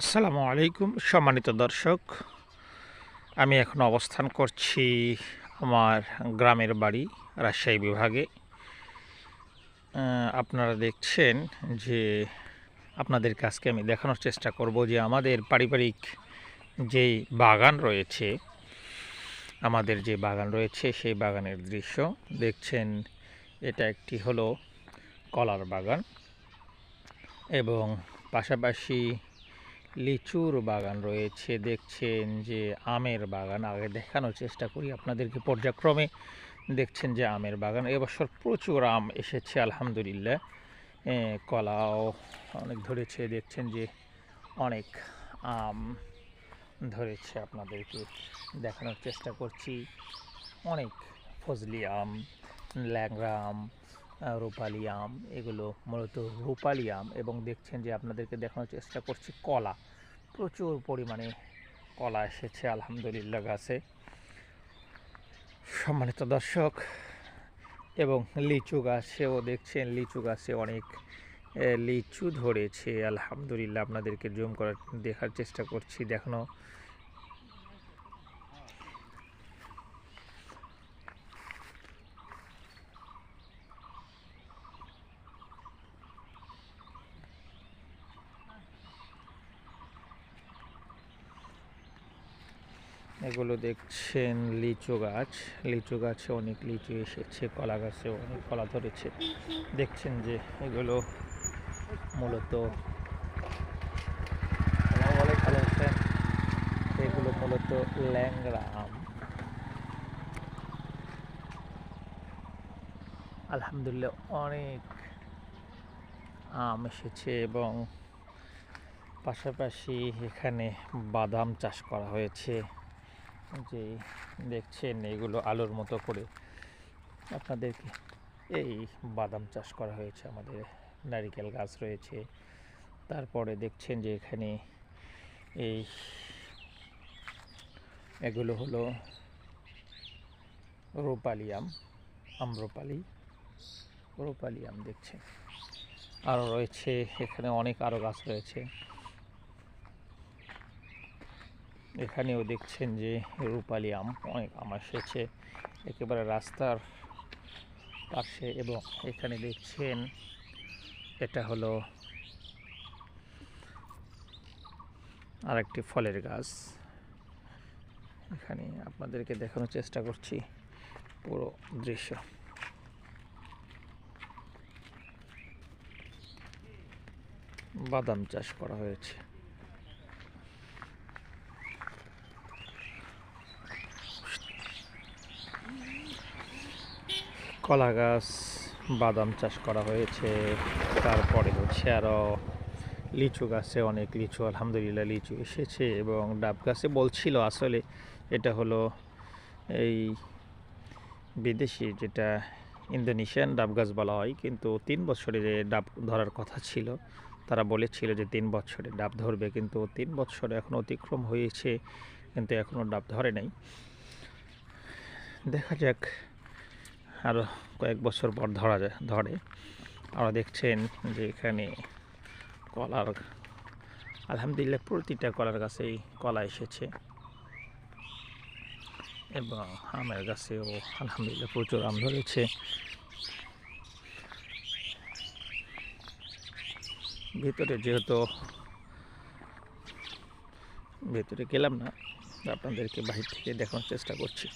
আসসালামু আলাইকুম, সম্মানিত দর্শক। আমি এখন অবস্থান করছি আমার গ্রামের বাড়ি, রাজশাহী বিভাগে। আপনারা দেখছেন যে আপনাদের কাছকে আমি দেখানোর চেষ্টা করব যে আমাদের পারিবারিক যেই বাগান রয়েছে, আমাদের যে বাগান রয়েছে, সেই বাগানের দৃশ্য। দেখছেন, এটা একটি হলো কলার বাগান এবং পাশাপাশি লিচুর বাগান রয়েছে। দেখছেন যে আমের বাগান। আগে দেখানোর চেষ্টা করি আপনাদেরকে। পর্যায়ক্রমে দেখছেন যে আমের বাগান। এবছর প্রচুর আম এসেছে, আলহামদুলিল্লাহ। কলাও অনেক ধরেছে। দেখছেন যে অনেক আম ধরেছে আপনাদেরকে। দেখানোর চেষ্টা করছি। অনেক ফজলি আম, ল্যাংড়া আম রূপালি আম, এগুলো মূলত রূপালি আম এবং দেখছেন যে আপনাদেরকে দেখানোর চেষ্টা করছি কলা। প্রচুর পরিমাণে কলা এসেছে, আলহামদুলিল্লাহ গাছে। সম্মানিত দর্শক, এবং লিচু গাছেও দেখছেন, লিচু গাছে অনেক লিচু ধরেছে। আলহামদুলিল্লাহ আপনাদেরকে জুম করার, দেখার চেষ্টা করছি, দেখানো এগুলো দেখছেন লিচু গাছ। লিচু গাছে অনেক লিচু এসেছে, কলা গাছেও অনেক কলা ধরেছে। দেখছেন যে এগুলো মূলত এগুলো মূলত ল্যাংড়া আম। আলহামদুলিল্লাহ অনেক আম এসেছে এবং পাশাপাশি এখানে বাদাম চাষ করা হয়েছে। যে দেখছেন এগুলো আলোর মতো করে আপনাদেরকে এই বাদাম চাষ করা হয়েছে, আমাদের নারিকেল গাছ রয়েছে। তারপরে দেখছেন যে এখানে এই এগুলো হলো রূপালি আম, আম্রপালি, রূপালি আম দেখছেন। আরও রয়েছে, এখানে অনেক আরও গাছ রয়েছে। এখানেও দেখছেন যে রূপালি আম অনেক আম এসেছে। একেবারে রাস্তার পাশে এবং এখানে দেখছেন এটা হলো আরেকটি ফলের গাছ। এখানে আপনাদেরকে দেখানোর চেষ্টা করছি পুরো দৃশ্য। বাদাম চাষ করা হয়েছে। কলা গাছ, বাদাম চাষ করা হয়েছে, তারপরে হচ্ছে আরও লিচু গাছে অনেক লিচু, আলহামদুলিল্লাহ লিচু এসেছে এবং ডাব গাছে বলছিল আসলে এটা হলো এই বিদেশি যেটা ইন্দোনেশিয়ান ডাব গাছ বলা হয়, কিন্তু তিন বছরে যে ডাব ধরার কথা ছিল, তারা বলেছিল যে তিন বছরে ডাব ধরবে, কিন্তু তিন বছর এখন অতিক্রম হয়েছে, কিন্তু এখনও ডাব ধরে নাই। দেখা যাক আরও কয়েক বছর পর ধরা যায়, ধরে। আপনারা দেখছেন যে এখানে কলার, আলহামদুলিল্লাহ প্রতিটা কলার গাছেই কলা এসেছে। এবং আমের গাছেও আলহামদুলিল্লাহ প্রচুর আম ধরেছে। ভিতরে যেহেতু, ভেতরে গেলাম না, আপনাদেরকে বাহির থেকে দেখানোর চেষ্টা করছি।